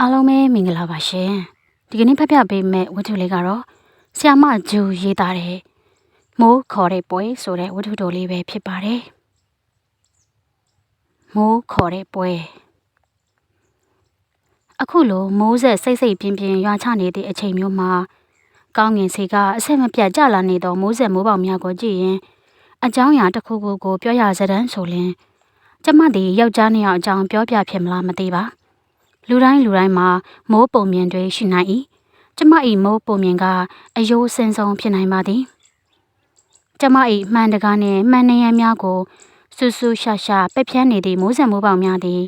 အားလုံးပဲမင်္ဂလာပါရှင်ဒီကနေ့ဖတ်ပြပေးမယ့်ဝတ္ထုလေးကတော့ဆ iam မဂျူရေးသားတဲ့မိုးခေါ်တဲ့ပွဲဆိုတဲ့ဝတ္ထုတော်လေးပဲဖြစ်ပါတယ်မိုးခေါ်တဲ့ပွဲအခုလိုမိုးဆက်စိတ်စိတ်ပြင်းပြင်းရွာချနေတဲ့အချိန်မျိုးမှာကောင်းငင်စီကအဆက်မပြတ်ကြလာနေသောမိုးဆက်မိုးပေါက်များကိုကြည့်ရင်အကြောင်းအရာတစ်ခုခုကိုပြောရစတဲ့ဆိုရင်ကျမဒီယောက်ျားနှစ်ယောက်အကြောင်းပြောပြဖြစ်မလားမသိပါဘူး လူတိုင်းလူတိုင်းမှာမိုးပုံမြင်တွေရှိနိုင်၏ကျမ၏မိုးပုံမြင်ကအယိုးစင်ဆုံးဖြစ်နိုင်ပါသည်ကျမ၏မှန်တကားနှင့်မှန်နေရန်များကိုဆူဆူရှာရှာပက်ဖြန်းနေသည့်မိုးစံမိုးပေါင်များသည်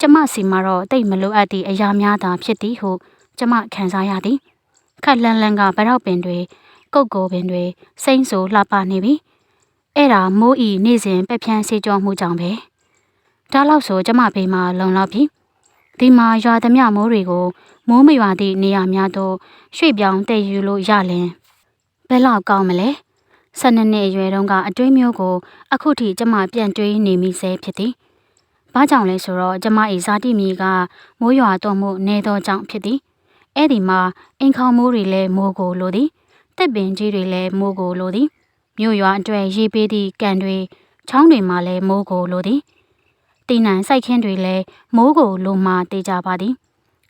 ကျမစီမှာတော့တိတ်မလိုအပ်သည့်အရာများသာဖြစ်သည်ဟုကျမခံစားရသည်ခက်လန်းလန်းကဗရောက်ပင်တွေကုတ်ကိုပင်တွေစိမ့်ဆူလှပနေပြီအဲ့ဒါမိုးဤနေ့စဉ်ပက်ဖြန်းစေကြောမှုကြောင့်ပဲဒါလောက်ဆိုကျမဘေးမှာလုံလောက်ပြီ ဒီမှာရွာသမျှမိုးတွေကိုမိုးမရွာသည့်နေရာများသို့ရွှေ့ပြောင်းတည်ယူလို့ရလင်ဘယ်လောက်ကောင်းမလဲ၁၂နှစ်အရွယ်တုန်းကအတွေးမျိုးကို အခုထိကျမပြန်တွေးနေမိစေဖြစ်သည်။ဘာကြောင့်လဲဆိုတော့ကျမ၏ဇာတိမြေကမိုးရွာတော့မှုနေသောကြောင့်ဖြစ်သည်။အဲ့ဒီမှာအင်ခေါမိုးတွေလည်းမိုးကိုလိုသည်။တက်ပင်ကြီးတွေလည်းမိုးကိုလိုသည်။မြို့ရွာအတွက်ရေပေးသည့်ကန်တွေချောင်းတွေမှာလည်းမိုးကိုလိုသည်။ တီနံစိုက်ခင်းတွေလည်းမိုးကိုလိုမှတေးကြပါသည်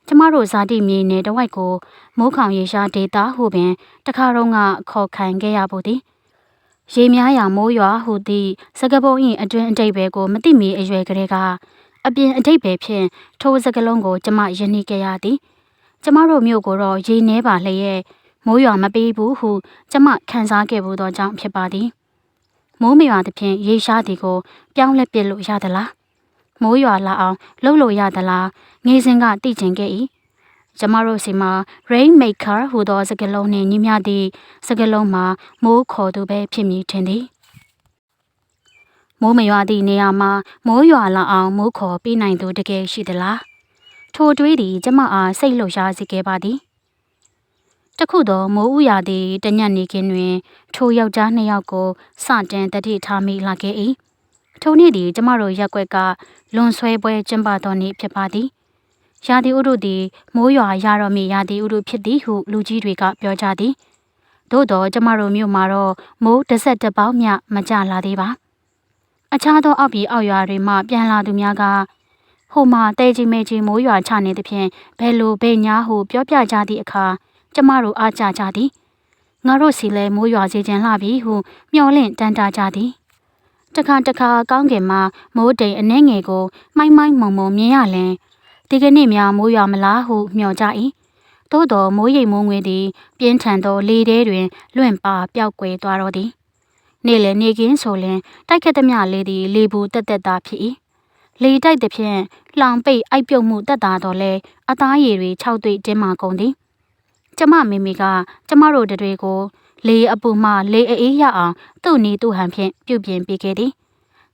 ကျမတို့ဇာတိမြေနယ်တဝိုက်ကိုမိုးခေါင်ရေရှားဒေတာဟုပင်တခါတော့ကခေါ်ခံခဲ့ရဖို့သည်ရေများရာမိုးရွာဟုသည့်စကပုံ၏အတွင်းအတိတ်ပဲကိုမတိမီအရွယ်ကလေးကအပြင်အတိတ်ပဲဖြင့်ထိုးစကလုံးကိုကျမယဉ်နေခဲ့ရသည်ကျမတို့မြို့ကိုတော့ရေနှဲပါလျက်မိုးရွာမပေးဘူးဟုကျမခံစားခဲ့ဘူးသောကြောင့်ဖြစ်ပါသည်မိုးမရွာသဖြင့်ရေရှားသည်ကိုပြောင်းလဲပစ်လို့ရသလား မိုးရွာလာအောင်လှုပ်လို့ရသလားငေးစင်ကတိကျင်ခဲ့၏ကျမတို့စီမှာ rain maker ဟူသောစကားလုံးနှင့်ညီမျှသည့်စကားလုံးမှာမိုးခေါ်သူပဲဖြစ်မည်ထင်သည်မိုးမရွာသည့်နေရာမှာမိုးရွာလာအောင်မိုးခေါ်ပြီးနိုင်သူတကယ်ရှိသလားထိုတွေးသည်ကျမအားစိတ်လှုပ်ရှားစေခဲ့ပါသည်တခုသောမိုးဥရာသည့်တညက်နေခင်းတွင် ထိုယောက်ျားနှစ်ယောက်ကိုစတင်တတိထားမိလာခဲ့၏ ထိုနေ့သည်ကျမတို့ရက်ွက်ကလွန်ဆွဲပွဲကျင်းပသောနေ့ဖြစ်ပါသည်။ရာသီဥတုသည်မိုးရွာရတော့မည်ရာသီဥတုဖြစ်သည်ဟုလူကြီးတွေကပြောကြသည်။သို့တော့ကျမတို့မြို့မှာတော့မိုးတစ်ဆက်တစ်ပေါက်မျှမကြလာသေးပါ။အခြားသောအောက်ပြည်အောက်ရွာတွေမှပြန်လာသူများကဟိုမှာတဲကြီးမဲကြီးမိုးရွာချနေသဖြင့်ဘယ်လိုဘယ်ညာဟုပြောပြကြသည့်အခါကျမတို့အားကြကြသည်။ငါတို့စီလဲမိုးရွာစေခြင်းလှပြီဟုမျှော်လင့်တန်တာကြသည်။ တခါတခါကောင်းကင်မှာမိုးတိမ်အနှဲငယ်ကိုမိုင်းမိုင်းမုံမုံမြင်ရလင်ဒီကနေ့များမိုးရွာမလားဟုမျှော်ကြ၏သို့တော်မိုးရိပ်မိုးငွေသည် ပြင်းထန်သောလေထဲတွင် လွင့်ပါပျောက်ကွယ်သွားတော့သည်နေ့လည်းနေကင်းဆိုလင်တိုက်ခတ်သမျှလေးသည် လေဘူးတက်တက်သားဖြစ်၏လေတိုက်သည်ဖြင့်လောင်ပိတ်အိုက်ပြုတ်မှုတက်တာတော့လဲအသားရည်တွေ၆တွေ့တင်းမာကုန်သည်ကျမမိမိကကျမတို့တွေကို လေအပူမှလေအေးရအောင်သူ့နီးသူ့ဟန်ဖြင့်ပြုပြင်ပေးခဲ့သည်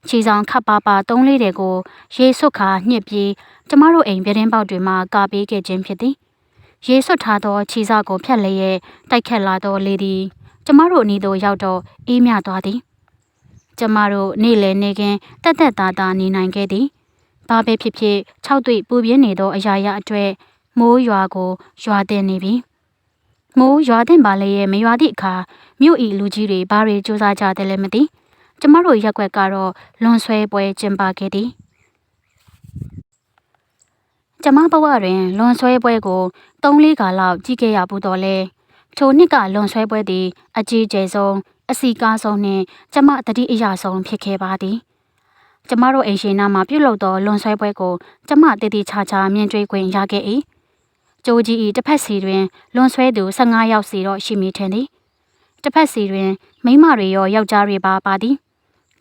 ခြေဆောင်ခပ်ပါပါသုံးလေးတွေကို ရေဆွတ်ခါညှစ်ပြီးကျမတို့အိမ်ပြတင်းပေါက်တွေမှာကာပေးခဲ့ခြင်းဖြစ်သည်ရေဆွတ်ထားသောခြေစာကိုဖြတ်လျက်တိုက်ခတ်လာသောလေသည်ကျမတို့အနီးသို့ရောက်တော့အေးမြသွားသည်ကျမတို့နေ့လည်နေခင်တက်တက်တာတာနေနိုင်ခဲ့သည်ဘာပဲဖြစ်ဖြစ်၆တွေ့ပူပြင်းနေသောအရာရာအတွေ့မိုးရွာကိုရွာတင်နေပြီ မိုးရွာတဲ့ပါလေရဲ့မရွာသည့်အခါမြို့ဤလူကြီးတွေဘာတွေစူးစမ်းကြတယ်လဲမသိကျမတို့ရက်ွက်ကတော့လွန်ဆွဲပွဲကျင်းပခဲ့သည်ကျမဘဝတွင်လွန်ဆွဲပွဲကို၃လေးခါလောက်ကြည့်ခဲ့ရဘူးတော့လေထိုနှစ်ကလွန်ဆွဲပွဲသည် အကြီးကျယ်ဆုံးအစီကားဆုံးနှင့်ကျမတတိအရာဆုံးဖြစ်ခဲ့ပါသည်ကျမတို့အိမ်ရှင်နာမှာပြုတ်လုသောလွန်ဆွဲပွဲကိုကျမတည်တည်ချာချာမြင်တွေ့ခွင့်ရခဲ့၏ ကျိုးကြီး၏တစ်ဖက်စီတွင်လွန်ဆွဲသူ15ယောက်စီတော့ရှိမိထင်သည်တစ်ဖက်စီတွင်မိမတွေရောယောက်ျားတွေပါပါသည်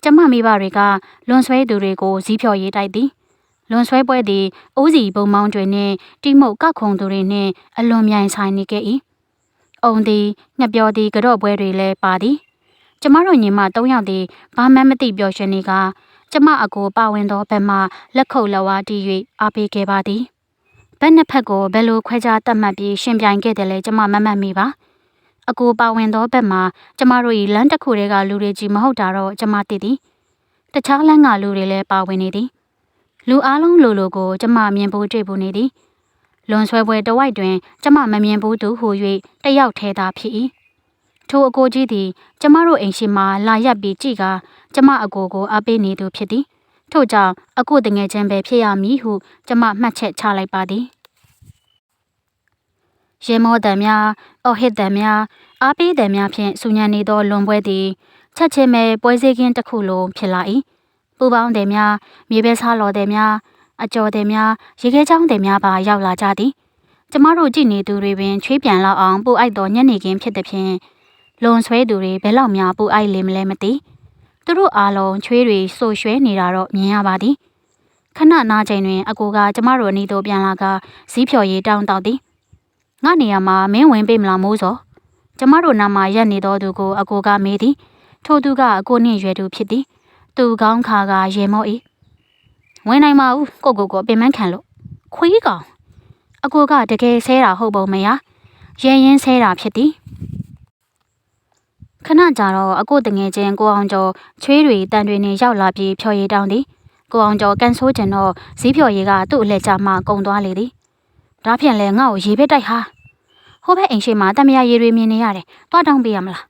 ကျမမိဘတွေကလွန်ဆွဲသူတွေကိုဇီးဖြော်ရေးတိုက်သည်လွန်ဆွဲပွဲသည်အိုးစီပုံမောင်းတွေနှင့်တိမုတ်ကခုံသူတွေနှင့်အလွန်မြိုင်ဆိုင်နေခဲ့၏အုံသည်ငှက်ပြောသည်ကြော့ပွဲတွေလည်းပါသည်ကျမတို့ညီမ၃ယောက်သည်ဘာမှမသိပျော်ရွှင်နေကကျမအကိုပါဝင်သောဘက်မှလက်ခုပ်လက်ဝါးတီး၍အားပေးခဲ့ပါသည် ဘက်နှစ်ဖက်ကိုဘယ်လိုခွဲခြားတတ်မှတ်ပြီးရှင်ပြိုင်ခဲ့တယ်လဲကျမမမှတ်မိပါအကိုပါဝင်သောဘက်မှာကျမတို့၏လမ်းတစ်ခုတည်းကလူတွေကြီးမဟုတ်တာတော့ကျမသိသည်တခြားလမ်းကလူတွေလည်းပါဝင်နေသည်လူအားလုံးလိုလိုကိုကျမမြင်ဖို့တွေ့ဖို့နေသည်လွန်ဆွဲပွဲတဝိုက်တွင်ကျမမမြင်ဘူးသူဟူ၍တယောက်ထဲသာဖြစ်၏ထိုအကိုကြီးသည် ကျမတို့အိမ်ရှိမှလာရက်ပြီးကြည်ကကျမအကိုကိုအားပေးနေသူဖြစ်သည် ထို့ကြောင့်အကိုတငယ်ချင်းပဲဖြစ်ရမည်ဟုကျမမှတ်ချက်ချလိုက်ပါသည်ရေမောတံများအော်ဟစ်တံများအားပေးတံများဖြင့်ဆူညံနေသောလွန်ပွဲသည်ချက်ချင်းပဲပွဲစည်းကင်းတစ်ခုလိုဖြစ်လာ၏ပူပေါင်းတယ်များမြေပဲစားလော်တယ်များအကျော်တယ်များရေခဲချောင်းတယ်များပါရောက်လာကြသည်ကျမတို့ကြည့်နေသူတွေပင်ချွေးပြန်လောက်အောင်ပူအိုက်သောညနေခင်းဖြစ်သည်ဖြင့်လွန်ဆွဲသူတွေဘယ်လောက်များပူအိုက်လိမ့်မလဲမသိ သူတို့အားလုံးချွေးတွေဆိုရွှဲနေတာတော့မြင်ရပါသည်ခဏနားချိန်တွင် အကိုကကျမတို့အနီးသို့ပြန်လာကဇီးဖြော်ရည်တောင်းတောက်သည်ငါနေရာမှာမင်းဝင်ပေးမလားမိုးစောကျမတို့နားမှာရက်နေသောသူကိုအကိုကမေးသည်ထိုသူကအကိုနှင့်ရွယ်သူဖြစ်သည် သူကောင်းခါကရေမော့၏ဝင်နိုင်ပါဘူးကိုကိုကိုပင်မခံလို့ခွေးကောင်အကိုကတကယ်ဆဲတာဟုတ်ပုံမရရဲရင်ဆဲတာဖြစ်သည် ခဏကြာတော့အကိုတငယ်ချင်းကိုအောင်ကျော်ချွေးတွေတန်တွေနဲ့ရောက်လာပြီးဖြော်ရည်တောင်းသည်ကိုအောင်ကျော်ကန်ဆိုးကျင်တော့ဇီးဖြော်ရည်ကသူ့အလှည့်ချမှကုံသွားလေသည်ဒါဖြင့်လဲငါ့ကိုရေပစ်တိုက်ဟာဟိုဘက်အိမ်ရှိမှတမယာရေတွေမြင်နေရတယ်တွားတောင်းပေးရမလား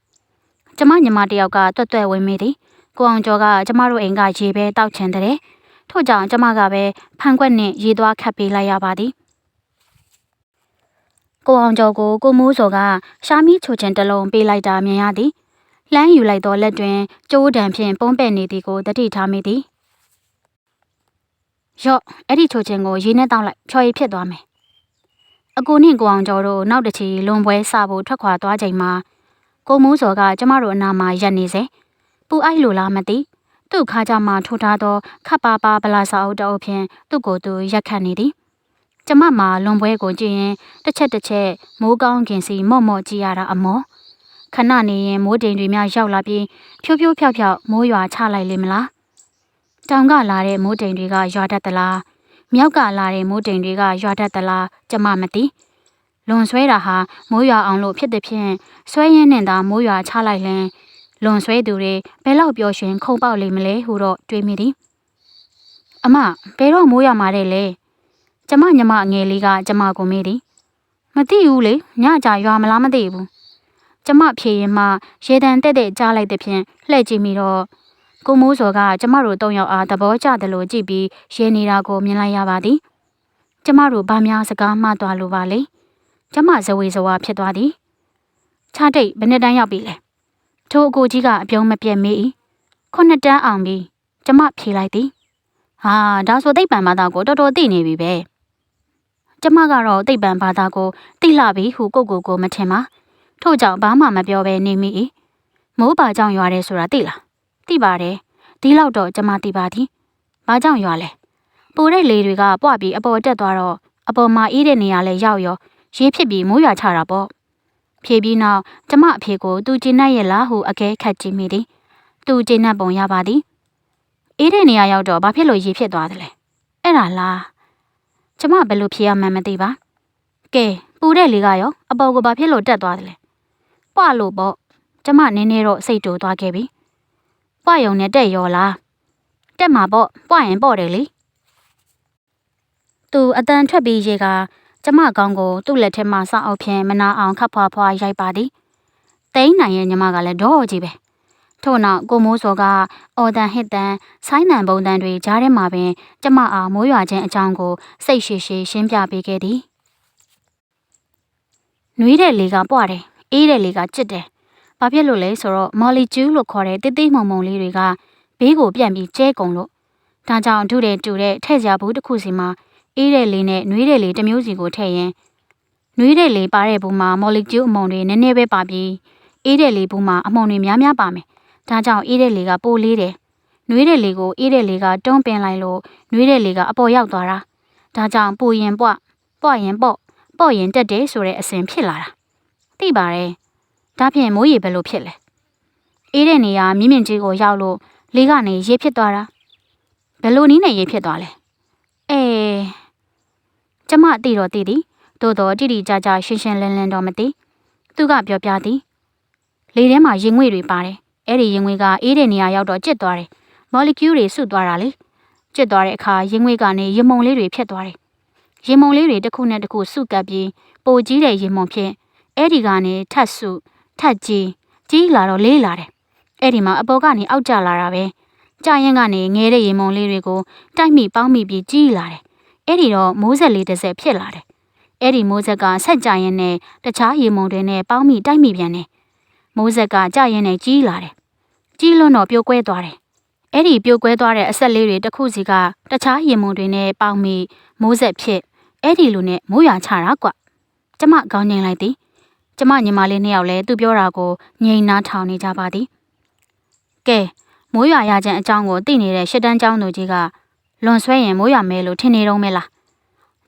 ကျမညီမတယောက်ကတွတ်တွတ်ဝင်မိသည်ကိုအောင်ကျော်ကကျမတို့အိမ်ကရေပဲတောက်ချင်တဲ့ထို့ကြောင့်ကျမကပဲဖန်ခွက်နဲ့ရေသွားခတ်ပေးလိုက်ရပါသည်ကိုအောင်ကျော်ကိုကိုမိုးစော်ကရှာမီချိုချင်တစ်လုံးပေးလိုက်တာမြင်ရသည် လှမ်းယူလိုက်သောလက်တွင်ကျိုးတံဖြင့်ပုံးပဲ့နေသည်ကိုတတိထားမိသည်ရော့အဲ့ဒီချိုချင်ကိုရေနဲ့တောက်လိုက်ဖြော်ရည်ဖြစ်သွားမယ်အကိုနှင့်ကိုအောင်ကျော်တို့နောက်တစ်ချီလွန်ပွဲစဖို့ထွက်ခွာသွားချိန်မှာကိုမိုးစော်ကကျမတို့အနာမှာရက်နေစေပူအိုက်လိုလားမသိသူ့ခါကြမှာထိုးထားသောခပ်ပါပါဗလာစာအုပ်တအုပ်ဖြင့်သူ့ကိုယ်သူရက်ခတ်နေသည်ကျမမှာလွန်ပွဲကိုကြည့်ရင်တစ်ချက်တစ်ချက်မိုးကောင်းခင်စီမော့မော့ကြည့်ရတာအမော ခဏနေရင်မိုးတိမ်တွေများရောက်လာပြီးဖြိုးဖြိုးဖြောက်ဖြောက်မိုးရွာချလိုက်လိမ့်မလားတောင်ကလာတဲ့မိုးတိမ်တွေကရွာတတ်သလားမြောက်ကလာတဲ့မိုးတိမ်တွေကရွာတတ်သလားကျမမသိလွန်ဆွဲတာဟာမိုးရွာအောင်လို့ဖြစ်တဲ့ဖြင့်ဆွဲရင်းနဲ့သာမိုးရွာချလိုက်ရင်လွန်ဆွဲသူတွေဘယ်လောက်ပျော်ရွှင်ခုန်ပေါက်လိမ့်မလဲဟုတော့တွေးမိသည်အမဘယ်တော့မိုးရွာမှာတဲ့လဲကျမညမအငယ်လေးကကျမကိုမေးသည်မသိဘူးလေညကြရွာမလားမသိဘူး ကျမဖြေရင်မှရေတံတက်တက်ကြားလိုက်တဲ့ဖြင့်လှည့်ကြည့်မိတော့ကိုမိုးစော်ကကျမတို့သုံးယောက်အားသဘောကျတယ်လို့ကြည့်ပြီးရဲနေတာကိုမြင်လိုက်ရပါသည်ကျမတို့ဗာများစကားမှသွားလို့ပါလေကျမဇဝေဇဝါဖြစ်သွားသည်ခြားတိတ်ဘယ်နှစ်တန်းရောက်ပြီလဲထိုအကိုကြီးကအပြုံးမပြတ်မေး၏ခုနှစ်တန်းအောင်ပြီကျမဖြေလိုက်သည်ဟာဒါဆိုသိပ္ပံဘာသာကိုတော်တော်သိနေပြီပဲကျမကတော့သိပ္ပံဘာသာကိုသိလှပြီဟုကိုကိုကိုမထင်ပါ ထို့ကြောင့်ဘာမှမပြောဘဲနေမိ၏မိုးပါကြောင့်ရွာတယ်ဆိုတာသိလားသိပါတယ်ဒီလောက်တော့ကျမသိပါသည်ဘာကြောင့်ရွာလဲပူတဲ့လေတွေကပွားပြီးအပေါ်တက်သွားတော့အပေါ်မှာအေးတဲ့နေရာလဲရောက်ရောရေးဖြစ်ပြီးမိုးရွာချတာပေါ့ဖြေပြီးနောက်ကျမအဖေကိုသူကျင်းနဲ့ရဲ့လားဟုအကဲခတ်ကြည့်မိသည်သူကျင်းနဲ့ပုံရပါသည်အေးတဲ့နေရာရောက်တော့ဘာဖြစ်လို့ရေဖြစ်သွားသလဲအဲ့ဒါလားကျမဘယ်လိုဖြေရမှန်းမသိပါကဲပူတဲ့လေကရောအပေါ်ကိုဘာဖြစ်လို့တက်သွားသလဲ ပွားလို့ပေါ့ကျမနည်းနည်းတော့စိတ်တူသွားခဲ့ပြီပွားယုံနဲ့တက်ရောလားတက်မှာပေါ့ပွားရင်ပေါ့တယ်လေသူအတန်ထွက်ပြီးရေကကျမကောင်းကိုသူ့လက်ထဲမှာစောက်အောင်ဖြင့်မနာအောင်ခပ်ဖွာဖွာရိုက်ပါသည်တိန်းနိုင်ရဲ့ညီမကလည်းတော့ကြီးပဲထို့နောက်ကိုမိုးစောကအော်တန်ဟစ်တန်ဆိုင်းနံပုံတန်တွေကြားထဲမှာပင်ကျမအားမိုးရွာခြင်းအကြောင်းကိုစိတ်ရှိရှိရှင်းပြပေးခဲ့သည်နွေးတဲ့လေကပွားတယ် အေးတဲ့လေကကြစ်တယ်ဘာဖြစ်လို့လဲဆိုတော့မော်လီကျူးလို့ခေါ်တဲ့တိတိမုံမုံလေးတွေကဘေးကိုပြန့်ပြီးကျဲကုန်လို့ဒါကြောင့်ထုတဲ့တူတဲ့ထဲ့စရာဘူးတစ်ခုစီမှာအေးတဲ့လေနဲ့နှွေးတဲ့လေတစ်မျိုးစီကိုထည့်ရင်နှွေးတဲ့လေပါတဲ့ဘူးမှာမော်လီကျူးအမုံတွေနည်းနည်းပဲပါပြီးအေးတဲ့လေဘူးမှာအမုံတွေများများပါမယ်ဒါကြောင့်အေးတဲ့လေကပိုလေးတယ်နှွေးတဲ့လေကိုအေးတဲ့လေကတွန်းပင်လိုက်လို့နှွေးတဲ့လေကအပေါ်ရောက်သွားတာဒါကြောင့်ပူရင်ပွပွရင်ပေါ့ပေါ့ရင်တက်တယ်ဆိုတဲ့အစဉ်ဖြစ်လာတာ သိပါတယ်ဒါဖြင့်မိုးရေဘယ်လိုဖြစ်လဲအေးတဲ့နေရာမြင့်မြင့်ကြီးကိုရောက်လို့လေးကနေရေဖြစ်သွားတာဘယ်လိုနည်းနဲ့ရေဖြစ်သွားလဲအဲကျမသိတော့သိသည်သို့တော့တိတိကျကျရှင်းရှင်းလင်းလင်းတော့မသိသူကပြောပြသည်လေထဲမှာရင်ငွေတွေပါတယ်အဲ့ဒီရင်ငွေကအေးတဲ့နေရာရောက်တော့ကျစ်သွားတယ်မော်လီကျူးတွေစုသွားတာလေကျစ်သွားတဲ့အခါရင်ငွေကနေရင်မုံလေးတွေဖြစ်သွားတယ်ရေမုံလေးတွေတစ်ခုနဲ့တစ်ခုစုကပ်ပြီးပိုကြီးတဲ့ရေမုံဖြင့် အဲ့ဒီကနေထတ်စုထတ်ကြီးကြီးလာတော့လေးလာတယ်အဲ့ဒီမှာအပေါ်ကနေအောက်ကျလာတာပဲကြာရင်ကနေငဲတဲ့ရေမုံလေးတွေကိုတိုက်မိပေါင်းမိပြီးကြီးလာတယ်အဲ့ဒီတော့မိုးဆက်လေးတစ်ဆက်ဖြစ်လာတယ်အဲ့ဒီမိုးဆက်ကဆက်ကြရင်နဲ့တခြားရေမုံတွေနဲ့ပေါင်းမိတိုက်မိပြန်တယ်မိုးဆက်ကကြာရင်နဲ့ကြီးလာတယ်ကြီးလွန်းတော့ပြိုကွဲသွားတယ်အဲ့ဒီပြိုကွဲသွားတဲ့အဆက်လေးတွေတစ်ခုစီကတခြားရေမုံတွေနဲ့ပေါင်းမိမိုးဆက်ဖြစ်အဲ့ဒီလိုနဲ့မိုးရွာချတာကွကျမကောင်းငင်လိုက်သည် ကျမညီမလေးနှစ်ယောက်လည်းသူပြောတာကိုငြိမ်နာထောင်နေကြပါသည်ကဲမိုးရွာရခြင်းအကြောင်းကိုသိနေတဲ့ရှစ်တန်းကျောင်းသူကြီးကလွန်ဆွဲရင်မိုးရွာမဲလို့ထင်နေတော့မဲလား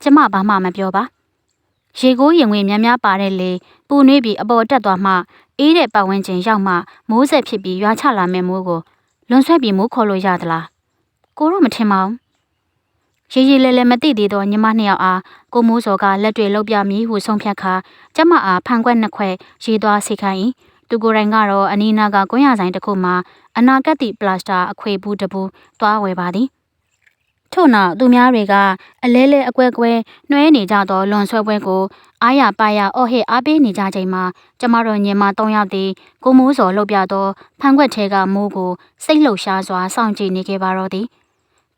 ကျမဘာမှမပြောပါရေကိုးရင်ဝင်များများပါတဲ့လေပူနွေးပြီးအပေါ်တက်သွားမှအေးတဲ့ပတ်ဝန်းကျင်ရောက်မှမိုးဆက်ဖြစ်ပြီးရွာချလာမဲ့မိုးကိုလွန်ဆွဲပြီးမိုးခေါ်လို့ရသလားကိုတော့မထင်ပါဘူး ရေရေလဲလဲမသိသေးတော့ညီမနှစ်ယောက်အားကိုမိုးစော်ကလက်တွေလှုပ်ပြမည်ဟုဆုံးဖြတ်ခါကျမအားဖန်ခွက်နှစ်ခွက်ရေးသွားစေခိုင်း၏သူကိုယ်တိုင်ကတော့အနီးနားကကွန်းရဆိုင်တစ်ခုမှာအနာကတိပလတ်စတာအခွေဘူးတပူတွားဝယ်ပါသည်ထို့နောက်သူများတွေကအလဲလဲအကွဲကွဲနှွဲနေကြသောလွန်ဆွဲပွဲကိုအားရပါရအော်ဟစ်အားပေးနေကြချိန်မှာကျမတို့ညီမ၃ယောက်သည်ကိုမိုးစော်လှုပ်ပြသောဖန်ခွက်ထဲကမိုးကိုစိတ်လှုပ်ရှားစွာစောင့်ကြည့်နေခဲ့ပါတော့သည်ဖ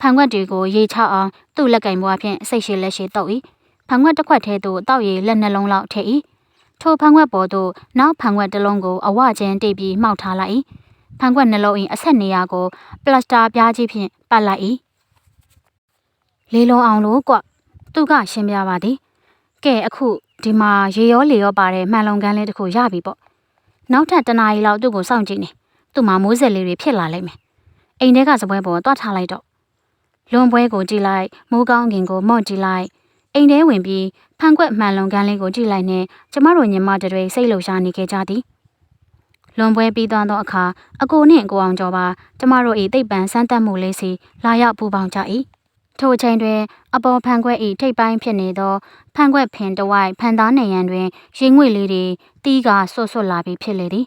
န်ခွက်တွေကိုရေချအောင်သူ့လက်ကင်ဘွားဖြင့်စိတ်ရှိလက်ရှိတုပ်၏ဖန်ခွက်တစ်ခွက်ထဲသို့တောက်ရည်လက်နှလုံးလောက်ထည့်၏ထိုဖန်ခွက်ပေါ်သို့နောက်ဖန်ခွက်တစ်လုံးကိုအဝချင်းတိတ်ပြီးမှောက်ထားလိုက်၏ဖန်ခွက်နှလုံး၏အဆက်နေရာကိုပလတ်စတာပြားကြီးဖြင့်ပတ်လိုက်၏လေးလုံးအောင်လို့ကွသူကရှင်းပြပါသည်ကဲအခုဒီမှာရေရောလေရောပါတဲ့မှန်လုံကန်းလေးတစ်ခုရပြီပေါ့နောက်ထပ်တနားရီလောက်သူ့ကိုစောင့်ကြည့်နေသူ့မှာမိုးစက်လေးတွေဖြစ်လာလိမ့်မယ်အိမ်ထဲကစပွဲပေါ်သွားထားလိုက်တော့ လွန်ပွဲကိုကြည့်လိုက်မိုးကောင်းကင်ကိုမော့ကြည့်လိုက်အိမ်ထဲဝင်ပြီးဖန်ခွက်မှန်လုံကန်းလေးကိုကြည့်လိုက်နဲ့ကျမတို့ညီမတွေစိတ်လှုပ်ရှားနေခဲ့ကြသည်လွန်ပွဲပြီးသွားသောအခါအကိုနှင့်ကိုအောင်ကျော်ပါကျမတို့၏တိတ်ပံစမ်းသပ်မှုလေးစီလာရောက်ပူပေါင်းကြ၏ထိုအချိန်တွင် အပေါ်ဖန်ခွက်၏ထိပ်ပိုင်းဖြစ်နေသောဖန်ခွက်ဖင်တဝိုက်ဖန်သားနေရန်တွင်ရင်ငွေလေးတွေတီးကဆွတ်ဆွတ်လာပြီးဖြစ်လေသည်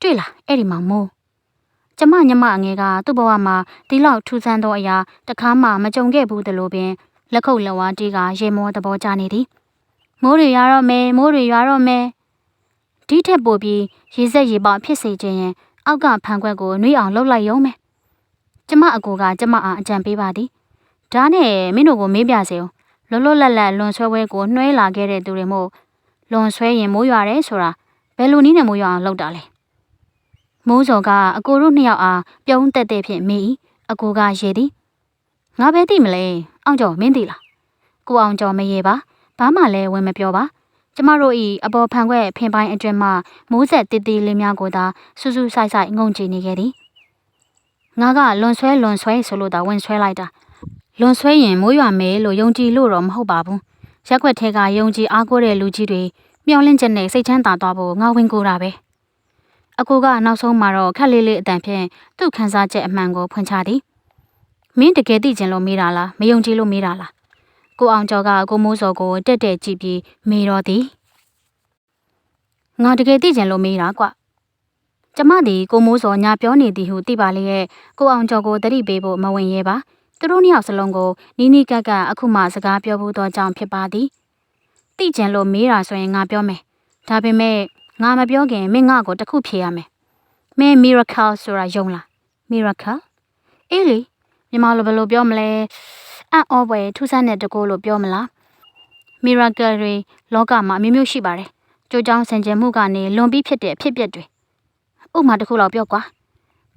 တွေ့လားအဲ့ဒီမှာမိုး ကျမညမအငယ်ကသူ့ဘဝမှာဒီလောက်ထူးဆန်းသောအရာတခါမှမကြုံခဲ့ဘူးသလိုပင်လက်ခုပ်လက်ဝါးတီးကရေမောသဘောကျနေသည်မိုးတွေရွာတော့မယ်မိုးတွေရွာတော့မယ်ဒီထက်ပိုပြီးရေစက်ရေပေါဖြစ်စေခြင်းရင်အောက်ကဖန်ခွက်ကိုနှွေးအောင်လှုပ်လိုက်ရုံပဲကျမအကူကကျမအားအကြံပေးပါသည်ဒါနဲ့မင်းတို့ကိုမေးပြစေဦးလွတ်လွတ်လပ်လပ်လွန်ဆွဲပွဲကိုနှွှဲလာခဲ့တဲ့သူတွေမို့လွန်ဆွဲရင်မိုးရွာတယ်ဆိုတာဘယ်လိုနည်းနဲ့မိုးရွာအောင်လုပ်တာလဲ မိုးစော်ကအကိုတို့နှစ်ယောက်အားပြုံးတက်တဲ့ဖြင့်မေးအကိုကရေသည်ငါပဲသိမလဲအောင်ကျော်မင်းသိလားကိုအောင်ကျော်မရေပါဘာမှလည်းဝင်မပြောပါကျမတို့ဤအပေါ်ဖန်ခွက်ဖင်ပိုင်းအတွင်းမှမိုးဆက်တည်တည်လေးများကိုသာစူးစူးဆိုင်ဆိုင်ငုံကြည့်နေခဲ့သည်ငါကလွန်ဆွဲလွန်ဆွဲဆိုလို့သာဝင်ဆွဲလိုက်တာလွန်ဆွဲရင်မိုးရွာမယ်လို့ယုံကြည်လို့တော့မဟုတ်ပါဘူးရက်ွက်ထဲကယုံကြည်အားကိုးတဲ့လူကြီးတွေမျောလင့်ချက်နဲ့စိတ်ချမ်းသာသွားဖို့ငါဝင်ကိုတာပဲ အကူကနောက်ဆုံးမှာတော့ခက်လေးလေးအတန်ဖြင့်သူ့ခန်းစားချက်အမှန်ကိုဖွင့်ချသည်မင်းတကယ်သိကျင်လို့မေးတာလားမယုံကြည်လို့မေးတာလားကိုအောင်ကျော်ကကိုမိုးစော်ကိုတက်တက်ကြည့်ပြီးမေးတော့သည်ငါတကယ်သိကျင်လို့မေးတာကွကျမသည်ကိုမိုးစော်ညာပြောနေသည်ဟုသိပါလေရဲ့ကိုအောင်ကျော်ကိုတတိပေးဖို့မဝင်ရဲပါသူတို့နှစ်ယောက်စလုံးကိုနီးနီးကပ်ကပ်အခုမှစကားပြောဖို့တော့ကြောင်းဖြစ်ပါသည်သိကျင်လို့မေးတာဆိုရင်ငါပြောမယ်ဒါပေမဲ့ ငါမပြောခင်မင်းငါ့ကိုတခုဖြေရမယ်မင်း miracle ဆိုတာယုံလား miracle အေးလေမြန်မာလိုဘယ်လိုပြောမလဲအံ့ဩပွဲထူးဆန်းတဲ့တကူလို့ပြောမလား miracle တွေလောကမှာအမျိုးမျိုးရှိပါတယ်ကြိုးကြောင်းဆင်ခြင်မှုကနေလွန်ပြီးဖြစ်တဲ့အဖြစ်အပျက်တွေဥပမာတစ်ခုလောက်ပြောကွာ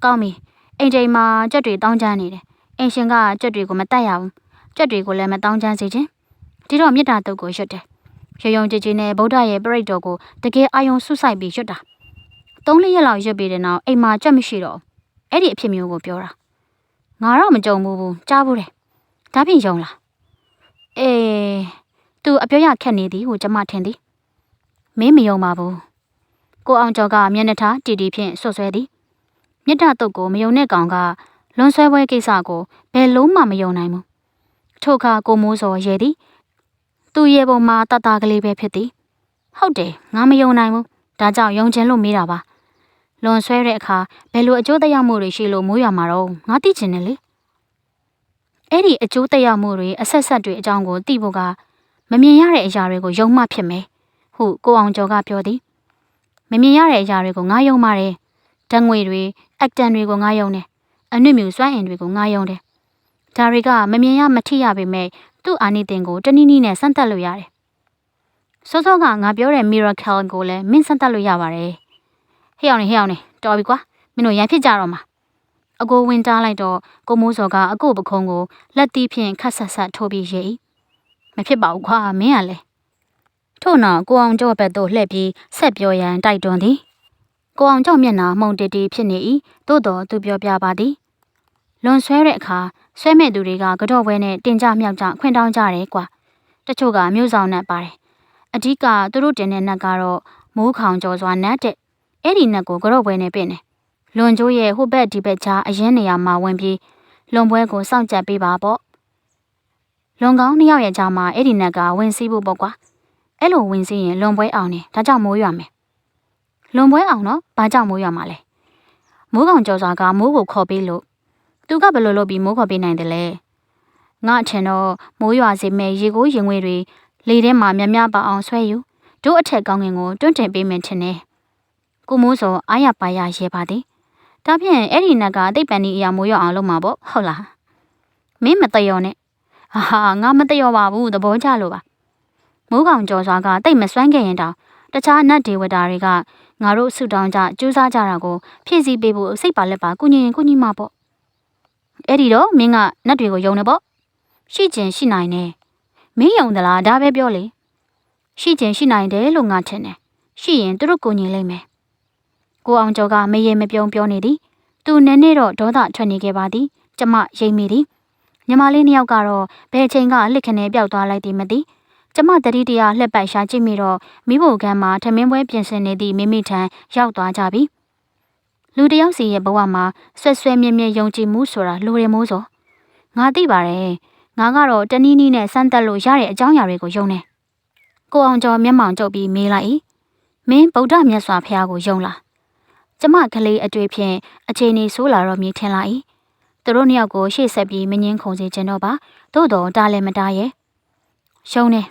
ကောင်းပြီအိမ်ချိန်မှာကြက်တွေတောင်းချမ်းနေတယ်အင်ရှင်ကကြက်တွေကိုမတတ်ရဘူးကြက်တွေကိုလည်းမတောင်းချမ်းစေခြင်းဒီတော့မေတ္တာတုတ်ကိုရွတ်တယ် ရယုံကြည်ကြည်နဲ့ဗုဒ္ဓရဲ့ပြိဋ္ဌော်ကိုတကယ်အာယုံဆုဆိုင်ပြီးရွတ်တာသုံးလေးရက်လောက်ရွတ်ပြီးတဲ့နောက်အိမ်မှာကြက်မရှိတော့အဲ့ဒီအဖြစ်မျိုးကိုပြောတာငါတော့မကြုံဘူးဘူးကြားဘူးတယ်ဒါဖြင့်ယုံလားအေးသူအပြောရခက်နေသည်ဟုကျမထင်သည်မင်းမယုံပါဘူးကိုအောင်ကျော်ကမျက်နှာထားတီတီဖြင့်ဆွဆွဲသည်မြတ်တတုတ်ကိုမယုံတဲ့ကောင်ကလွန်ဆွဲပွဲကိစ္စကိုဘယ်လုံးမှမယုံနိုင်ဘူးထို့အခါကိုမိုးစော်ရဲသည် သူ့ရဲ့ပုံမှာတတကလေးပဲဖြစ်သည်ဟုတ်တယ်ငါမယုံနိုင်ဘူးဒါကြောင့်ယုံချင်လို့မေးတာပါလွန်ဆွဲတဲ့အခါဘယ်လိုအကျိုးသက်ရောက်မှုတွေရှိလို့မိုးရွာမှာတော့ငါသိချင်တယ်လေအဲ့ဒီအကျိုးသက်ရောက်မှုတွေအဆက်ဆက်တွေအကြောင်းကိုသိဖို့ကမမြင်ရတဲ့အရာတွေကိုယုံမှဖြစ်မယ်ဟုကိုအောင်ကျော်ကပြောသည်မမြင်ရတဲ့အရာတွေကိုငါယုံပါတယ်ဓာတ်ငွေတွေအက်တန်တွေကိုငါယုံတယ်အနုမြူစွမ်းအင်တွေကိုငါယုံတယ်ဒါတွေကမမြင်ရမထိရပေမဲ့ သူ့အာနိသင်ကိုတနည်းနည်းနဲ့စမ်းသပ်လို့ရတယ်စောစောကငါပြောတဲ့ miracle ကိုလည်းမင်းစမ်းသပ်လို့ရပါတယ်ဟဲ့အောင်နေဟဲ့အောင်နေတော်ပြီကွာမင်းတို့ရန်ဖြစ်ကြတော့မှာအကိုဝင်တားလိုက်တော့ကိုမိုးစောကအကိုပခုံးကိုလက်သီးဖြင့်ခတ်ဆက်ဆက်ထိုးပြီးရိပ်မဖြစ်ပါဘူးခွာမင်းကလည်းထို့နောက်ကိုအောင်ကျော်ဘက်သို့လှည့်ပြီးဆက်ပြောရန်တိုက်တွန်းသည်ကိုအောင်ကျော်မျက်နှာမှုန်တတီဖြစ်နေ၏သို့တော်သူပြောပြပါသည် လွန်ဆွဲတဲ့အခါဆွဲမဲ့သူတွေကကတော့ဘွဲနဲ့တင်ကြမြောက်ကြခွင့်တောင်းကြတယ်ကွာတချို့ကမျိုးဆောင်နဲ့ပါတယ်အဓိကသူတို့တင်တဲ့နက်ကတော့မိုးခေါင်ကျော်စွာနတ်တဲ့အဲ့ဒီနက်ကိုကတော့ဘွဲနဲ့ပြင်တယ်လွန်ကျိုးရဲ့ဟိုဘက်ဒီဘက်ကြားအရင်နေရာမှာဝင်ပြီးလွန်ပွဲကိုစောင့်ကြပ်ပေးပါပေါ့လွန်ကောင်းနှစ်ယောက်ရဲ့ကြားမှာအဲ့ဒီနက်ကဝင်စီးဖို့ပေါ့ကွာအဲ့လိုဝင်စီးရင်လွန်ပွဲအောင်နေဒါကြောင့်မိုးရွာမယ်လွန်ပွဲအောင်တော့ဘာကြောင့်မိုးရွာမှာလဲမိုးကောင်ကြော်စွာကမိုးကိုခေါ်ပေးလို့ သူကဘယ်လိုလုပ်ပြီးမိုးခေါ်ပေးနိုင်တယ်လဲငါအထင်တော့မိုးရွာစေမဲ့ရေကိုရင်ငွေတွေလေထဲမှာမြမြပါအောင်ဆွဲယူတို့အထက်ကောင်းငင်ကိုတွန့်တင်ပေးမယ်ထင်တယ်ကိုမိုးစောအားရပါရရဲပါသည်ဒါဖြင့်အဲ့ဒီနက်ကတိတ်ပန်ဒီအရာမိုးရွာအောင်လုပ်မှာပေါ့ဟုတ်လားမင်းမတယောနဲ့ဟာငါမတယောပါဘူးသဘောကျလို့ပါမိုးကောင်ကြော်စွာကတိတ်မစွမ်းခဲ့ရင်တောင်တခြားနတ်ဒေဝတာတွေကငါတို့ဆုတောင်းကြကြိုးစားကြတာကိုဖြည့်ဆည်းပေးဖို့စိတ်ပါလက်ပါကုညင်ကုညင်မပေါ့ အဲ့ဒီတော့မင်းကနတ်တွေကိုယုံနေပေါ့ရှိကျင်ရှိနိုင်နေမင်းယုံသလားဒါပဲပြောလေရှိကျင်ရှိနိုင်တယ်လို့ငါထင်တယ်ရှိရင်သူတို့ကုညင်လိမ့်မယ်ကိုအောင်ကျော်ကမရေမပြုံပြောနေသည်သူနည်းနည်းတော့ဒေါသထွက်နေခဲ့ပါသည်ကျမရိပ်မိသည်ညီမလေးနှစ်ယောက်ကတော့ဘယ်ချိန်ကလှစ်ခနဲပျောက်သွားလိုက်သည်မသိကျမတတိတရလှက်ပိုက်ရှာကြည့်မိတော့မိဖို့ကမ်းမှာထမင်းပွဲပြင်ဆင်နေသည့်မိမိထံရောက်သွားကြပြီ လူတယောက်စီရဲ့ဘဝမှာဆွဲဆွဲမြဲမြဲယုံကြည်မှုဆိုတာလိုရမိုးစောငါသိပါတယ်ငါကတော့တနည်းနည်းနဲ့စမ်းသက်လို့ရတဲ့အကြောင်းအရာတွေကိုယုံတယ်ကိုအောင်ကျော်မျက်မှောင်ကျုပ်ပြီးမေးလိုက်၏မင်းဗုဒ္ဓမြတ်စွာဘုရားကိုယုံလားကျမကလေးအတွေ့ဖြင့်အခြေအနေဆိုးလာတော့မြည်ထင်လာ၏သူတို့နှစ်ယောက်ကိုရှေ့ဆက်ပြီးမငင်းခုန်စေခြင်းတော့ပါသို့တော်တားလည်းမတားရဲ့ရှုံးနေ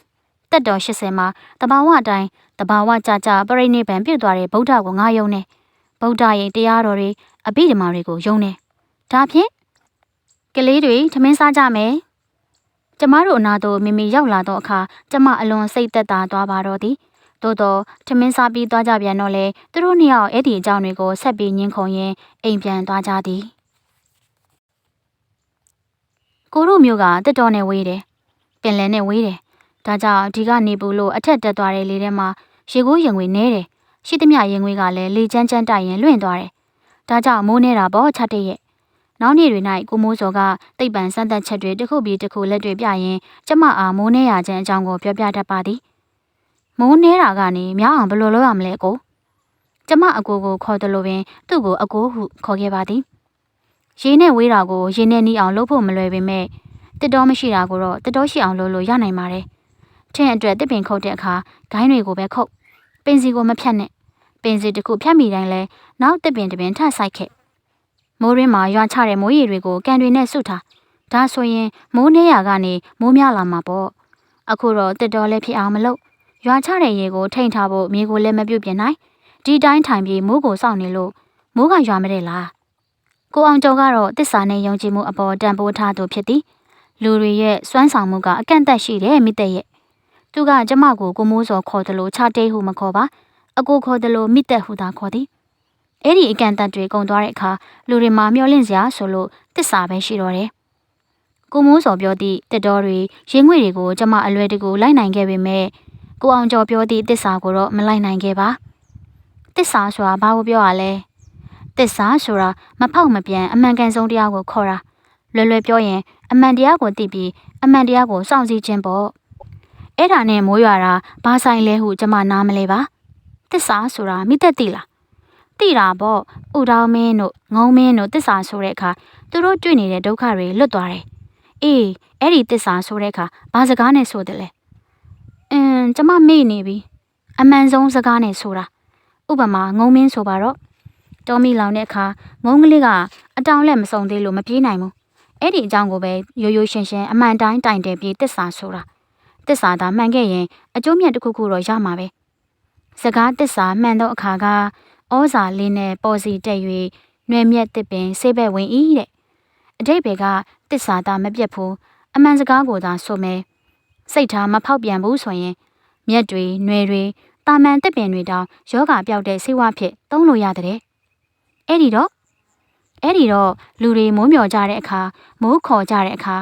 တက်တော်80မှာတဘာဝအတိုင်းတဘာဝကြကြပြိဋိဘံပြည့်သွားတဲ့ဗုဒ္ဓကိုငါယုံနေ ဗုဒ္ဓရဲ့တရားတော်တွေအဘိဓမ္မာတွေကိုယုံနေဒါဖြင့်ကလေးတွေထမင်းစားကြမယ်ကျမတို့အနာတို့မိမိရောက်လာတော့အခါကျမအလွန်စိတ်သက်သာသွားပါတော့သည်သို့တော့ထမင်းစားပြီးသွားကြပြန်တော့လေသူတို့နှစ်ယောက်အဲ့ဒီအကြောင်းတွေကိုဆက်ပြီးညှင်းခုန်ရင်းအိမ်ပြန်သွားကြသည်ကိုတို့မျိုးကတက်တော်နဲ့ဝေးတယ်ပင်လယ်နဲ့ဝေးတယ်ဒါကြောင့်ဒီကနေဘူးလို့အထက်တက်သွားတဲ့လေထဲမှာရေကိုးရင်ငွေနဲတယ် ရှိသမျှရင်ငွေကလည်းလေချမ်းချမ်းတိုက်ရင်လွင့်သွားတယ်ဒါကြောင့်မိုးနေတာပေါ့ချက်တည့်ရဲ့နောက်နေ့တွေ၌ကိုမိုးစော်ကတိတ်ပံစမ်းသက်ချက်တွေတစ်ခုပြီးတစ်ခုလက်တွေပြရင်ကျမအားမိုးနေရခြင်းအကြောင်းကိုပြောပြတတ်ပါသည်မိုးနေတာကနေမြောက်အောင်ဘယ်လိုလုပ်ရမလဲကိုကျမအကိုကိုခေါ်တယ်လို့ပင်သူ့ကိုအကိုဟုခေါ်ခဲ့ပါသည်ရေနဲ့ဝေးတာကိုရေနဲ့နီးအောင်လုပ်ဖို့မလွယ်ပေမဲ့တစ်တော်မရှိတာကိုတော့တစ်တော်ရှိအောင်လုပ်လို့ရနိုင်ပါတယ်ထင်းအတွက်တစ်ပင်ခုတ်တဲ့အခါဂိုင်းတွေကိုပဲခုတ်ပင်စီကိုမဖြတ်နဲ့ ပင်စီတစ်ခုဖြတ်မိတိုင်းလဲနောက်တစ်ပင်တစ်ပင်ထဆိုင်ခဲ့မိုးရင်းမှာရွာချတဲ့မိုးရေတွေကိုကန်တွေနဲ့စုထားဒါဆိုရင်မိုးနေရကနေမိုးများလာမှာပေါ့အခုတော့တစ်တော်လည်းဖြစ်အောင်မလုပ်ရွာချတဲ့ရေကိုထိန်ထားဖို့မြေကိုလည်းမပြုတ်ပြနိုင်ဒီတိုင်းထိုင်ပြီးမိုးကိုစောင့်နေလို့မိုးကရွာမတဲ့လားကိုအောင်ကျော်ကတော့တစ္ဆာနဲ့ယုံကြည်မှုအပေါ်တန်ဖိုးထားသူဖြစ်သည်လူတွေရဲ့စွမ်းဆောင်မှုကအကန့်အသတ်ရှိတယ်မိတဲ့ရဲ့သူကကျမကိုကိုမိုးစော်ခေါ်တယ်လို့ချတေးဟုမခေါ်ပါ အကိုခေါ်တယ်လို့မိသက်ဟုသာခေါ်သည်အဲ့ဒီအကန့်အသတ်တွေကုန်သွားတဲ့အခါလူတွေမှာမျောလင့်စရာဆိုလို့တစ္ဆာပဲရှိတော့တယ်ကိုမိုးစော်ပြောသည့်တက်တော်တွေရင်းငွေတွေကိုကျမအလွယ်တကူလိုက်နိုင်ခဲ့ပေမဲ့ကိုအောင်ကျော်ပြောသည့်တစ္ဆာကိုတော့မလိုက်နိုင်ခဲ့ပါတစ္ဆာဆိုတာဘာကိုပြောရလဲတစ္ဆာဆိုတာမဖောက်မပြန်အမှန်ကန်ဆုံးတရားကိုခေါ်တာလွယ်လွယ်ပြောရင်အမှန်တရားကိုသိပြီးအမှန်တရားကိုစောင့်စည်းခြင်းပေါ့အဲ့ဒါနဲ့မိုးရွာတာဘာဆိုင်လဲဟုကျမနားမလဲပါ တစ္ဆာဆိုတာမိသက်တိလားတိတာပေါ့ဥတောင်းမင်းတို့ငုံမင်းတို့တစ္ဆာဆိုတဲ့အခါသူတို့တွေ့နေတဲ့ဒုက္ခတွေလွတ်သွားတယ်အေးအဲ့ဒီတစ္ဆာဆိုတဲ့အခါဘာစကားနဲ့ဆိုတယ်လဲအင်းကျမမေ့နေပြီအမှန်ဆုံးစကားနဲ့ဆိုတာဥပမာငုံမင်းဆိုပါတော့တော်မီလောင်တဲ့အခါငုံကလေးကအတောင်လက်မစုံသေးလို့မပြေးနိုင်ဘူးအဲ့ဒီအကြောင်းကိုပဲရိုးရိုးရှင်းရှင်းအမှန်တိုင်းတိုင်တယ်ပြီးတစ္ဆာဆိုတာတတစ္ဆာသာမှန်ခဲ့ရင်အကျိုးမြတ်တစ်ခုခုတော့ရမှာပဲ စကားတစ္ဆာမှန်သောအခါကဩဇာလေးနဲ့ပေါ်စီတက်၍နှွယ်မြက်တစ်ပင်ဆေးဘက်ဝင်၏တဲ့အတိတ်ဘေကတစ္ဆာသာမပြတ်ဘူးအမှန်စကားကိုသာဆိုမယ်စိတ်ထားမဖောက်ပြန်ဘူးဆိုရင် မြက်တွေနှွယ်တွေတာမန်တစ်ပင်တွေတောင်ယောဂပြောက်တဲ့ဆေးဝါးဖြစ်သုံးလို့ရတဲ့အဲ့ဒီတော့အဲ့ဒီတော့လူတွေမိုးမျောကြတဲ့အခါမိုးခေါ်ကြတဲ့အခါ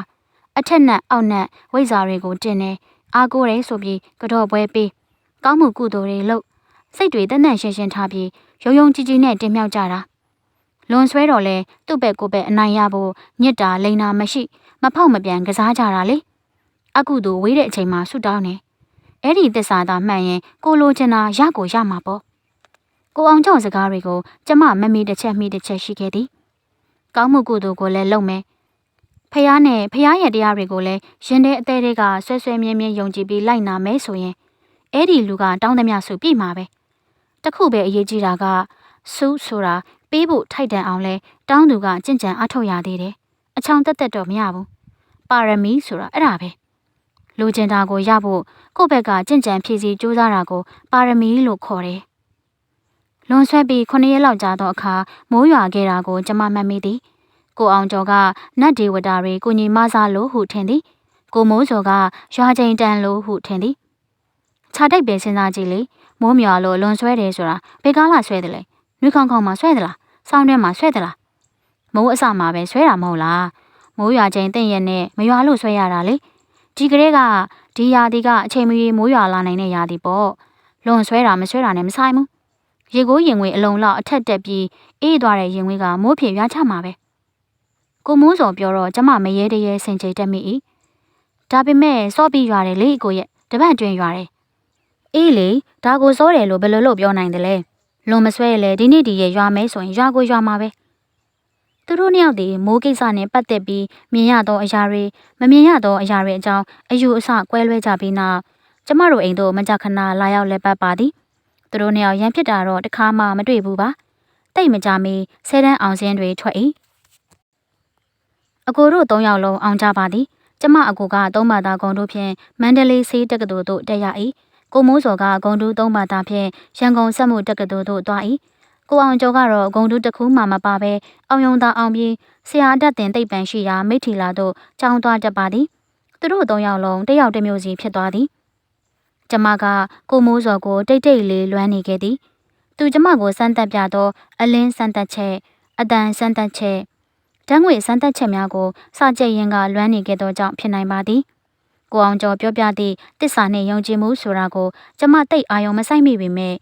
အထက်နဲ့အောက်နဲ့ဝိဇ္ဇာတွေကိုတင်နေအားကိုးတယ်ဆိုပြီးကတော့ပွဲပေး ကောင်းမှုကုသိုလ်တွေလုပ်စိတ်တွေတန်တန်ရှင်းရှင်းထားပြီးရုံရုံကြည်ကြည်နဲ့တင်မြောက်ကြတာလွန်ဆွဲတော့လဲသူ့ဘက်ကိုယ်ဘက်အနိုင်ရဖို့ညစ်တာလိန်တာမရှိ မဖောက်မပြန်ကစားကြတာလေအကုသိုလ်ဝေးတဲ့အချိန်မှာဆူတောင်းနေအဲ့ဒီသစ္စာသာမှန်ရင်ကိုလိုချင်တာရကိုရမှာပေါ့ကိုအောင်ကျော်စကားတွေကိုကျမမမီတစ်ချက်မိတစ်ချက်ရှိခဲ့သည်ကောင်းမှုကုသိုလ်ကိုလည်းလုပ်မယ်ဖះနဲ့ဖះရဲ့တရားတွေကိုလည်းရင်ထဲအသေးတွေကဆွဲဆွဲမြဲမြဲယုံကြည်ပြီးလိုက်နာမယ်ဆိုရင် အဲ့ဒီလူကတောင်းသမျှဆိုပြမှာပဲတခုပဲအရေးကြီးတာကစူးဆိုတာပေးဖို့ထိုက်တန်အောင်လဲတောင်းသူကကြင်ကြံအထောက်ရသေးတယ်အချောင်တက်တက်တော့မရဘူးပါရမီဆိုတာအဲ့ဒါပဲလူကျင်တာကိုရဖို့ကိုယ့်ဘက်ကကြင်ကြံဖြည့်ဆည်းကြိုးစားတာကိုပါရမီလို့ခေါ်တယ်လွန်ဆွဲပြီးခုနှစ်ရက်လောက်ကြာတော့အခါမိုးရွာခဲ့တာကိုကျမမှတ်မိသည်ကိုအောင်ကျော်ကနတ်ဒေဝတာတွေကိုညီမစားလို့ဟုထင်သည်ကိုမိုးကျော်ကရွာချိန်တန်လို့ဟုထင်သည် ခြာတိုက်ပဲစဉ်းစားကြည့်လေမိုးမြော်လို့လွန်ဆွဲတယ်ဆိုတာဘယ်ကားလာဆွဲတယ်လဲနှွေးခေါင်းခေါင်းမှာဆွဲတယ်လားစောင်းထဲမှာဆွဲတယ်လားမိုးအစမှာပဲဆွဲတာမဟုတ်လားမိုးရွာချိန်တင့်ရက်နဲ့မရွာလို့ဆွဲရတာလေဒီကလေးကဒီရာသီကအချိန်မီမိုးရွာလာနိုင်တဲ့ရာသီပေါ့လွန်ဆွဲတာမဆွဲတာနဲ့မဆိုင်ဘူးရေကိုးရင်ငွေအလုံးလောက်အထက်တက်ပြီးအေးသွားတဲ့ရင်ငွေကမိုးဖြေရွာချမှာပဲကိုမိုးစော်ပြောတော့ကျမမရဲတရဲစင်ကြယ်တက်မိ၏ဒါပေမဲ့စော့ပြီးရွာတယ်လေကိုရဲ့တပတ်အတွင်းရွာတယ် အေးလေဒါကိုစောတယ်လို့ဘယ်လိုလုပ်ပြောနိုင်တယ်လဲလွန်မဆွဲရလေဒီနေ့ဒီရဲ့ရွာမဲဆိုရင်ရွာကိုရွာမှာပဲသူတို့နှစ်ယောက်ဒီမိုးကိစ္စနဲ့ပတ်သက်ပြီးမြင်ရသောအရာတွေမမြင်ရသောအရာတွေအကြောင်းအယူအဆကွဲလွဲကြပြီးနောက်ကျမတို့အိမ်တို့မကြခဏလာရောက်လက်ပတ်ပါသည်သူတို့နှစ်ယောက်ရန်ဖြစ်တာတော့တခါမှမတွေ့ဘူးပါတိတ်မကြမီဆဲတန်းအောင်စင်းတွေထွက်၏အကိုတို့၃ယောက်လုံးအောင်ကြပါသည်ကျမအကိုကသုံးဘာသာဂုံတို့ဖြင့်မန္တလေးစေးတက္ကသိုလ်သို့တက်ရ၏ ကိုမိုးစော်ကဂုံတူးသုံးဘာသာဖြင့်ရန်ကုန်စက်မှုတက္ကသိုလ်သို့သွား၏ကိုအောင်ကျော်ကတော့ဂုံတူးတစ်ခုမှမပါဘဲအောင်ယုံသာအောင်ပြီးဆရာအတက်တင်တိတ်ပန်ရှိရာမိထီလာတို့ကျောင်းသွားတတ်ပါသည်သူတို့သုံးယောက်လုံးတယောက်တစ်မျိုးစီဖြစ်သွားသည်ကျမကကိုမိုးစော်ကိုတိတ်တိတ်လေးလွမ်းနေခဲ့သည်သူကျမကိုစမ်းသက်ပြသောအလင်းစမ်းသက်ချက်အတန်စမ်းသက်ချက်ဓာတ်ငွေစမ်းသက်ချက်များကိုစကြက်ရင်ကလွမ်းနေခဲ့သောကြောင့်ဖြစ်နိုင်ပါသည် ကိုအောင်ကျော်ပြောပြသည့်တစ္ဆာနှင့်ယုံကြည်မှုဆိုတာကိုကျမတိတ်အာရုံမဆိုင်မိပေမဲ့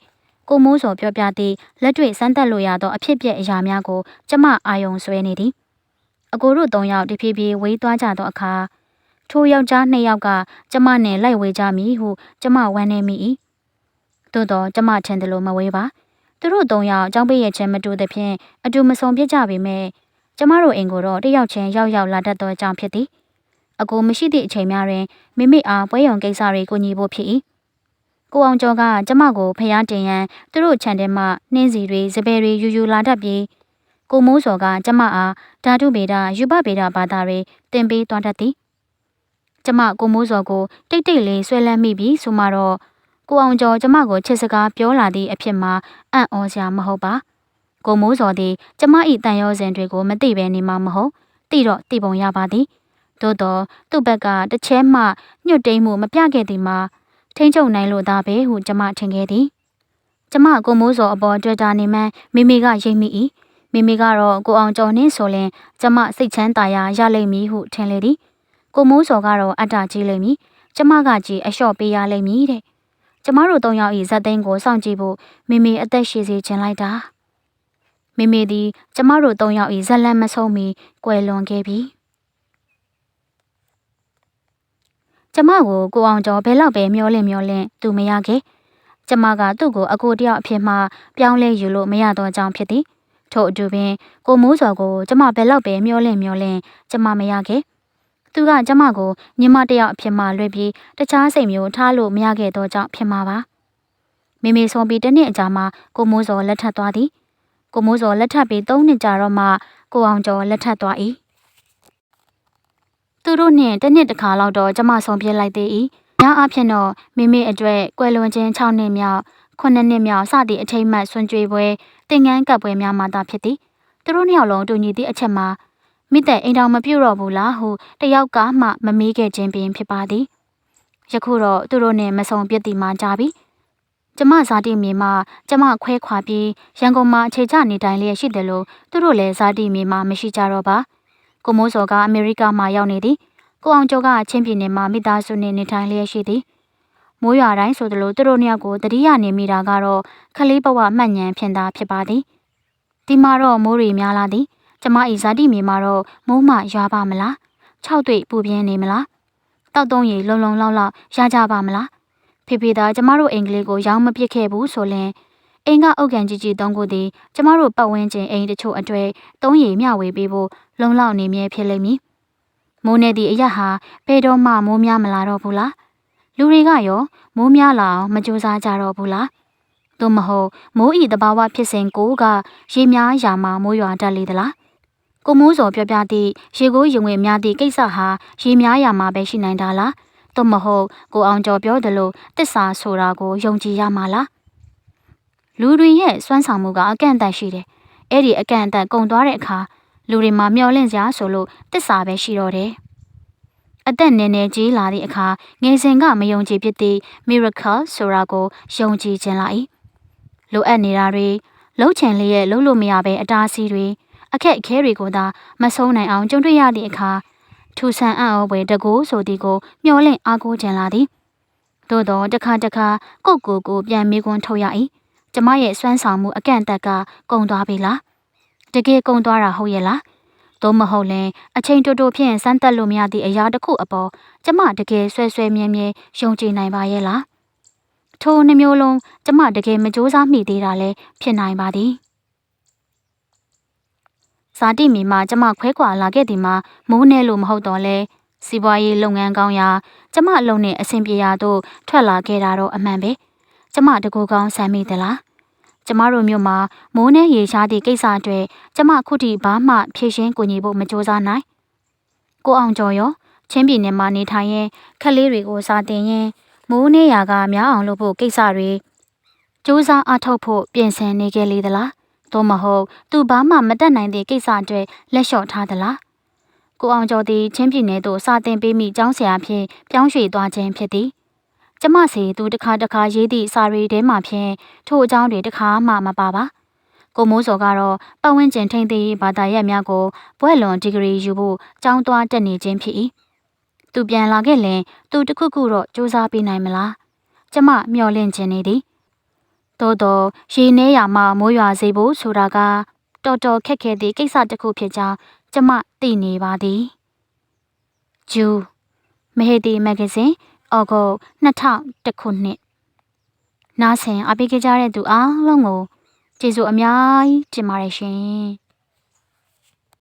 ကိုမိုးစော်ပြောပြသည့်လက်တွေ့စမ်းသပ်လို့ရသောအဖြစ်ပြက်အရာများကိုကျမအာယုံဆွဲနေသည်အကိုတို့သုံးယောက်တဖြည်းဖြည်းဝေးသွားကြသောအခါထိုယောက်ျားနှစ်ယောက်ကကျမနဲ့လိုက်ဝေးကြမည်ဟုကျမဝမ်းနေမိ၏သို့တော့ကျမထင်တယ်လို့မဝေးပါသူတို့သုံးယောက်အကြောင်းပေးရခြင်းမတူသဖြင့်အတူမဆုံဖြစ်ကြပေမဲ့ကျမတို့အိမ်ကိုတော့တယောက်ချင်းရောက်ရောက်လာတတ်သောအကြောင်းဖြစ်သည် အကိုမရှိသည့်အချိန်များတွင်မိမိအားပွဲရုံကိစ္စတွေကိုညီဖို့ဖြစ်၏ကိုအောင်ကျော်ကကျမကိုဖျားတင်ရန်သူတို့ခြံထဲမှနှင်းစီတွေစပယ်တွေယူယူလာတတ်ပြီးကိုမိုးစော်ကကျမအားဓာတုဗေဒယူပဗေဒဘာသာတွေတင်ပေးသွားတတ်သည်ကျမကိုမိုးစော်ကိုတိတ်တိတ်လေးဆွဲလန်းမိပြီးဆိုမှတော့ကိုအောင်ကျော်ကျမကိုချစ်စကားပြောလာသည့်အဖြစ်မှာအံ့ဩစရာမဟုတ်ပါကိုမိုးစော်သည်ကျမ၏တန်ရောစင်တွေကိုမသိဘဲနေမှာမဟုတ်သိတော့သိပုံရပါသည် သို့တော့သူ့ဘက်ကတစ်ချဲမှညွတ်တိမ်မှုမပြခဲ့သည်မှာထိမ့်ချုပ်နိုင်လို့သာပဲဟုကျမထင်ခဲ့သည်ကျမကိုမိုးစော်အပေါ်တွေ့တာနေမှမိမိကရိပ်မိ၏မိမိကတော့ကိုအောင်ကျော်နှင်းဆိုရင်ကျမစိတ်ချမ်းသာရာရလိမ့်မည်ဟုထင်လေသည်ကိုမိုးစော်ကတော့အတ္တကြီးလိမ့်မည်ကျမကကြီးအလျှော့ပေးရလိမ့်မည်တဲ့ကျမတို့သုံးယောက်ဤဇက်သိန်းကိုစောင့်ကြည့်ဖို့မိမိအသက်ရှည်စေခြင်းလိုက်တာမိမိသည်ကျမတို့သုံးယောက်ဤဇက်လန့်မဆုံးမီကွယ်လွန်ခဲ့ပြီ ကျမကိုကိုအောင်ကျော်ဘယ်လောက်ပဲမျောလင့်မျောလင့်သူမရခဲ့ကျမကသူ့ကိုအကိုတယောက်အဖြစ်မှပြောင်းလဲယူလို့မရတော့ကြောင်းဖြစ်သည်ထို့အတူပင်ကိုမိုးစော်ကိုကျမဘယ်လောက်ပဲမျောလင့်မျောလင့်ကျမမရခဲ့သူကကျမကိုညီမတယောက်အဖြစ်မှလွှဲပြီးတခြားစိတ်မျိုးထားလို့မရခဲ့တော့ကြောင်းဖြစ်မှာပါမိမိဆုံးပြီးတစ်နှစ်အကြာမှကိုမိုးစော်လက်ထပ်သွားသည်ကိုမိုးစော်လက်ထပ်ပြီး၃နှစ်ကြာတော့မှကိုအောင်ကျော်လက်ထပ်သွား၏ သူတို့နှင့်တစ်နှစ်တစ်ခါလောက်တော့ကျမဆုံးပြစ်လိုက်သေး၏။ညာအဖြစ်တော့မိမိအတွက်ကွယ်လွန်ခြင်း6နှစ်မြောက်9နှစ်မြောက်စသည့်အထိမ်းအမှတ်ဆွန်ကြွေပွဲတင်ငန်းကပ်ပွဲများမှာသာဖြစ်သည်။သူတို့နှစ်ယောက်လုံးတူညီသည့်အချက်မှာမိသက်အိမ်တော်မပြုတ်တော့ဘူးလားဟုတယောက်ကမှမမေးခဲ့ခြင်းပင်ဖြစ်ပါသည်။ယခုတော့သူတို့နဲ့မဆုံပြစ်တီမှကြပြီ။ကျမဇာတိမြေမှာကျမခွဲခွာပြီးရန်ကုန်မှာအခြေချနေတိုင်းလျက်ရှိတယ်လို့သူတို့လည်းဇာတိမြေမှာမရှိကြတော့ပါ။ ကိုမိုးစောကအမေရိကမှာရောက်နေသည်။ကိုအောင်ကျော်ကချင်းပြည်နယ်မှာမိသားစုနဲ့နေထိုင်လျက်ရှိသည်။မိုးရွာတိုင်းဆိုသလိုသူတို့နှစ်ယောက်ကိုတတိယနေမိတာကတော့ခလေးဘဝမှတ်ညံဖြင်သာဖြစ်ပါသည်။ဒီမှာတော့မိုးရီများလာသည်။ကျမဤဇာတိမြေမှာတော့မိုးမရွာပါမလား။၆တွေ့ပူပြင်းနေမလား။တောက်သုံးရီလုံလုံလောက်လောက်ရကြပါမလား။ဖေဖေသားကျမတို့အင်္ဂလိပ်ကိုရောင်းမပစ်ခဲ့ဘူးဆိုရင်အိမ်ကအုတ်ကန်ကြီးကြီးသုံးခုသည်ကျမတို့ပတ်ဝန်းကျင်အိမ်တချို့အတွေ့သုံးရီမျှဝေပေးဖို့ လုံလောက်နေမြဲဖြစ်လိမ့်မည်။မိုးနေသည့်အရက်ဟာဘယ်တော့မှမိုးများမလာတော့ဘူးလား။လူတွေကရောမိုးများလာအောင်မကြိုးစားကြတော့ဘူးလား။သို့မဟုတ်မိုးဤတဘာဝဖြစ်စဉ်ကိုကရေများရာမှာမိုးရွာတတ်လေသလား။ကိုမိုးစော်ပြောပြသည့်ရေကိုရင်ဝင်များသည့်ကိစ္စဟာရေများရာမှာပဲရှိနိုင်တာလား။သို့မဟုတ်ကိုအောင်ကျော်ပြောသလိုတစ္ဆာဆိုတာကိုယုံကြည်ရမှာလား။လူတွေရဲ့စွမ်းဆောင်မှုကအကန့်အသတ်ရှိတယ်။အဲ့ဒီအကန့်အသတ်ကုံသွားတဲ့အခါ လူတွေမှာမျောလင့်စရာဆိုလို့တစ္ဆာပဲရှိတော့တယ်။အသက်နည်းနည်းကြီးလာသည့်အခါငယ်စဉ်ကမယုံကြည်ဖြစ်သည့် miracle ဆိုတာကိုယုံကြည်ခြင်းလာ၏လိုအပ်နေတာတွေလှုပ်ချင်လျက်လှုပ်လို့မရဘဲအတားအဆီးတွေအခက်အခဲတွေကိုသာမဆုံးနိုင်အောင်ကြုံတွေ့ရသည့်အခါထူဆန်အံ့ဩဖွယ်တကူဆိုသည်ကိုမျောလင့်အားကိုးခြင်းလာသည်သို့တော့တစ်ခါတစ်ခါကိုယ့်ကိုယ်ကိုပြန်မေးခွန်းထုတ်ရ၏ကျမရဲ့စွမ်းဆောင်မှုအကန့်အသတ်ကကုံသွားပြီလား တကယ်ကုံသွားတာဟုတ်ရဲ့လားသို့မဟုတ်ရင်အချိန်တိုတိုဖြင့်စမ်းသက်လို့မရသည့်အရာတစ်ခုအပေါ်ကျမတကယ်ဆွဲဆွဲမြဲမြဲယုံကြည်နိုင်ပါရဲ့လားထိုနှမျိုးလုံးကျမတကယ်မကြိုးစားမိသေးတာလည်းဖြစ်နိုင်ပါသည်ဇာတိမီမှာကျမခွဲခွာလာခဲ့သည်မှာမိုးနေလို့မဟုတ်တော့လဲစီးပွားရေးလုပ်ငန်းကောင်းရာကျမအလုံးနဲ့အဆင်ပြေရာသို့ထွက်လာခဲ့တာတော့အမှန်ပဲကျမတကူကောင်းဆမ်းမိသလား ကျမတို့မြို့မှာမိုးနဲ့ရေရှားသည့်ကိစ္စအတွက်ကျမခုထိဘာမှဖြည့်ရှင်းကူညီဖို့မကြိုးစားနိုင်ကိုအောင်ကျော်ရောချင်းပြည်နယ်မှာနေထိုင်ရင်ခက်လေးတွေကိုစာတင်ရင်မိုးနေရာကများအောင်လုပ်ဖို့ကိစ္စတွေစူးစမ်းအထောက်ဖို့ပြင်ဆင်နေခဲ့လေသလားသို့မဟုတ်သူဘာမှမတက်နိုင်တဲ့ကိစ္စအတွက်လက်လျှော့ထားသလားကိုအောင်ကျော်သည်ချင်းပြည်နယ်သို့စာတင်ပေးမိကျောင်းဆရာဖြင့်ပြောင်းရွှေ့သွားခြင်းဖြစ်သည် ကျမစီသူတစ်ခါတစ်ခါရေးသည့်စာရီထဲမှဖြင့်ထို့အကြောင်းတွေတစ်ခါမှမပါပါကိုမိုးစော်ကတော့ပတ်ဝန်းကျင်ထိန်းသိမ်းရေးဘာသာရပ်များကိုဘွဲ့လွန်ဒီဂရီယူဖို့ကျောင်းသွားတက်နေခြင်းဖြစ်၏သူပြန်လာခဲ့ရင်သူတခုခုတော့စူးစမ်းပေးနိုင်မလားကျမမျှော်လင့်ခြင်းနေသည်သို့တော့ရေနှဲရမှမိုးရွာစေဖို့ဆိုတာကတော်တော်ခက်ခဲသည့်ကိစ္စတစ်ခုဖြစ်ကြောင်းကျမသိနေပါသည်ဂျူမဟေတီမဂ္ဂဇင်း ဩဂုတ်2000ခုနှစ်နားဆင်အပိကြကြတဲ့သူအားလုံးကိုကျေးဇူးအများကြီးတင်ပါတယ်ရှင်